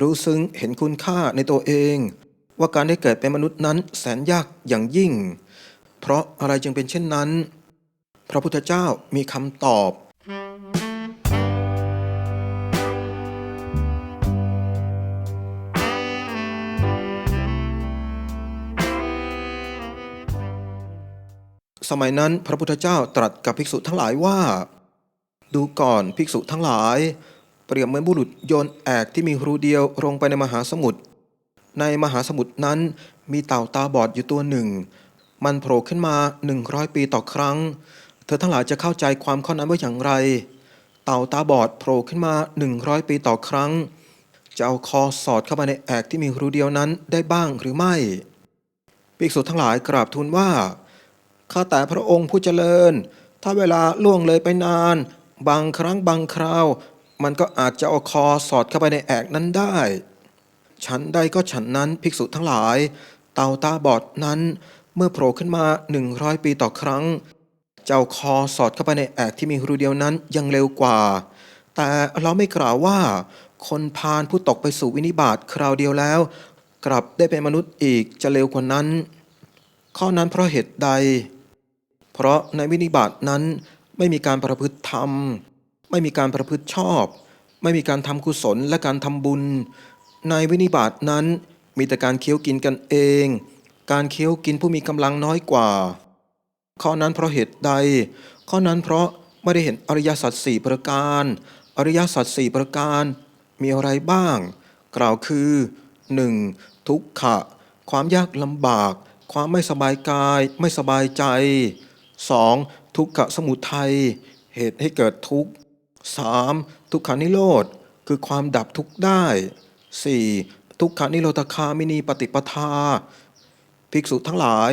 รู้ซึ้งเห็นคุณค่าในตัวเอง ว่าการได้เกิดเป็นมนุษย์นั้นแสนยากอย่างยิ่ง เพราะอะไรจึงเป็นเช่นนั้น พระพุทธเจ้ามีคำตอบสมัยนั้นพระพุทธเจ้าตรัสกับภิกษุทั้งหลายว่า ดูก่อนภิกษุทั้งหลาย เปรียบเหมือนบุรุษโยนแอกที่มีรูเดียวลงไปในมหาสมุทร ในมหาสมุทรนั้นมีเต่าตาบอดอยู่ตัวหนึ่ง มันโผล่ขึ้นมาหนึ่งร้อยปีต่อครั้ง เธอทั้งหลายจะเข้าใจความข้อนั้นว่าอย่างไร เต่าตาบอดโผล่ขึ้นมาหนึ่งร้อยปีต่อครั้ง จะเอาคอสอดเข้ามาในแอกที่มีรูเดียวนั้นได้บ้างหรือไม่ภิกษุทั้งหลายกราบทูลว่า ข้าแต่พระองค์ผู้เจริญ ถ้าเวลาล่วงเลยไปนาน บางครั้งบางคราว มันก็อาจจะเอาคอสอดเข้าไปในแอกนั้นได้ ฉันใดก็ฉันนั้นภิกษุทั้งหลาย เต่าตาบอดนั้นเมื่อโผล่ขึ้นมาหนึ่งร้อยปีต่อครั้ง เจ้าคอสอดเข้าไปในแอกที่มีรูเดียวนั้นยังเร็วกว่า แต่เราไม่กล่าวว่า คนพาลผู้ตกไปสู่วินิบาตคราวเดียวแล้ว กลับได้เป็นมนุษย์อีกจะเร็วกว่านั้น ข้อนั้นเพราะเหตุใด เพราะในวินิบาตนั้นไม่มีการประพฤติธรรม ไม่มีการประพฤติชอบ ไม่มีการทำกุศลและการทำบุญ ในวินิบาตนั้นมีแต่การเคี้ยวกินกันเอง การเคี้ยวกินผู้มีกำลังน้อยกว่า ข้อนั้นเพราะเหตุใด ข้อนั้นเพราะไม่ได้เห็นอริยสัจสี่ประการ อริยสัจสี่ประการ มีอะไรบ้าง กล่าวคือ 1. ทุกขะ ความยากลำบาก ความไม่สบายกาย ไม่สบายใจ 2. ทุกขะสมุทัย เหตุให้เกิดทุกข์ 3. ทุกขานิโรธคือความดับทุกข์ได้ 4. ทุกขานิโรธคามินีปฏิปทา ภิกษุทั้งหลาย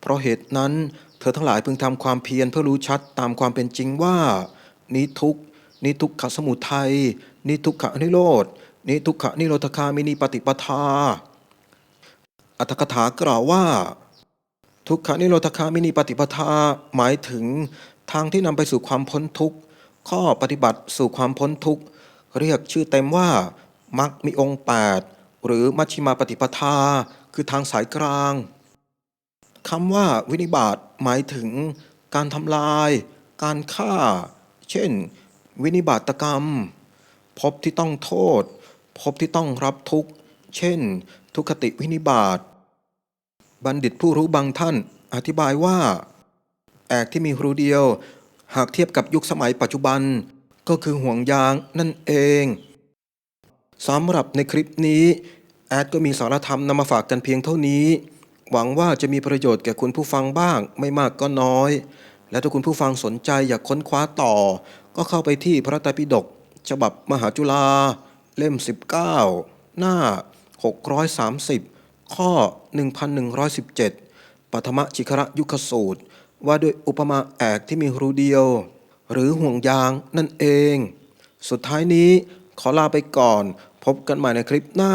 เพราะเหตุนั้นเธอทั้งหลายพึงทำความเพียรเพื่อรู้ชัดตามความเป็นจริงว่า นี้ทุกนี้ทุกขสมุทัยนี้ทุกขนิโรธนี้ทุกขนิโรธคามินีปฏิปทา อัตถกถากล่าวว่า ทุกขานิโรธคามินีปฏิปทาหมายถึงทางที่นำไปสู่ความพ้นทุกข์ ข้อปฏิบัติสู่ความพ้นทุกข์ เรียกชื่อเต็มว่า มักมีองค์ 8 หรือมัชฌิมาปฏิปทา คือทางสายกลางคำว่าวินิบาตหมายถึงการทำลาย การฆ่า เช่น วินิบาตกรรม พบที่ต้องโทษ พบที่ต้องรับทุกข์ เช่น ทุกขติวินิบาตบัณฑิตผู้รู้บางท่านอธิบายว่า แอกที่มีรูเดียว หากเทียบกับยุคสมัยปัจจุบัน ก็คือห่วงยางนั่นเองสำหรับในคลิปนี้แอดก็มีสารธรรมนำมาฝากกันเพียงเท่านี้ หวังว่าจะมีประโยชน์แก่คุณผู้ฟังบ้าง ไม่มากก็น้อย และถ้าคุณผู้ฟังสนใจอยากค้นคว้าต่อ ก็เข้าไปที่พระไตรปิฎกฉบับมหาจุฬาเล่ม 19 หน้า 630 ข้อ 1117 ปัทมชิคระยุคสูตร ว่าด้วยอุปมาแอกที่มีรูเดียว หรือห่วงยางนั่นเอง สุดท้ายนี้ขอลาไปก่อน พบกันใหม่ในคลิปหน้า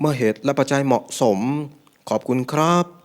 เมื่อเหตุและปัจจัยเหมาะสม ขอบคุณครับ